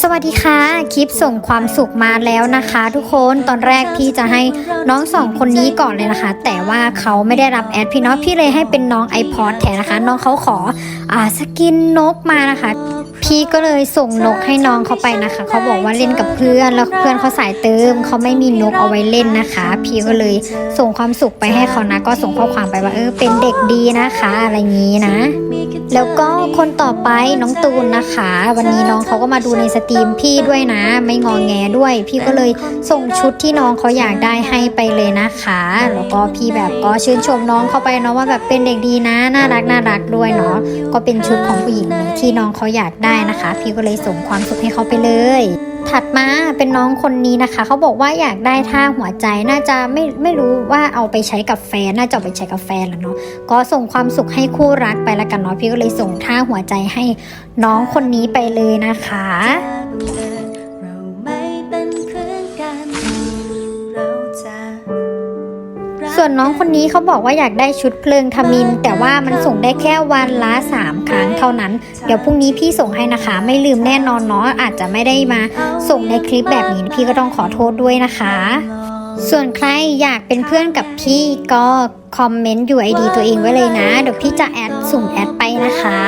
สวัสดีค่ะ คลิปส่งความสุขมาแล้วนะคะ ทุกคนตอนแรกพี่จะให้น้องสองคนนี้ก่อนเลยนะคะ แต่ว่าเขาไม่ได้รับแอดพี่เนาะพี่เลยให้เป็นน้อง iPod แทนนะคะ น้องเขาขออ่าสกินนกมานะคะ พี่ก็เลยส่งนกให้น้องเขาไปนะคะ เขาบอกว่าเล่นกับเพื่อนแล้วเพื่อนเขาสายเติมเขาไม่มีนกเอาไว้เล่นนะคะ พี่ก็เลยส่งความสุขไปให้เขานะ ก็ส่งข้อความไปว่าเออเป็นเด็กดีนะคะ อะไรอย่างนี้นะ แล้วก็คนต่อไปน้องตูนนะคะ วันนี้น้องเขาก็มาดูในสตรีมพี่ด้วยนะ ไม่งองแงด้วย พี่ก็เลยส่งชุดที่น้องเขาอยากได้ให้ไปเลยนะคะ แล้วก็พี่แบบก็ชื่นชมน้องเขาไปเนาะว่าแบบเป็นเด็กดีนะน่ารักน่ารักด้วยเนาะก็เป็นชุดของผู้หญิงที่น้องเขาอยากได้นะคะ พี่ก็เลยส่งความสุขให้เขาไปเลย ถัดมาเป็นน้องคนนี้นะคะ เขาบอกว่าอยากได้ท่าหัวใจน่าจะไม่ไม่รู้ว่าเอาไปใช้กับแฟนน่าจะไปใช้กับแฟนแล้วเนาะก็ส่งความสุขให้คู่รักไปละกันเนาะพี่ก็เลยส่งท่าหัวใจให้น้องคนนี้ไปเลยนะคะ ส่วนน้องคนนี้เขาบอกว่าอยากได้ชุดเพลิงทมิน แต่ว่ามันส่งได้แค่วันละ3ครั้งเท่านั้น เดี๋ยวพรุ่งนี้พี่ส่งให้นะคะ ไม่ลืมแน่นอนเนาะอาจจะไม่ได้มาส่งในคลิปแบบนี้พี่ก็ต้องขอโทษด้วยนะคะ ส่วนใครอยากเป็นเพื่อนกับพี่ก็คอมเมนต์อยู่ไอดีตัวเองไว้เลยนะ เดี๋ยวพี่จะแอดสุ่มแอดไปนะคะ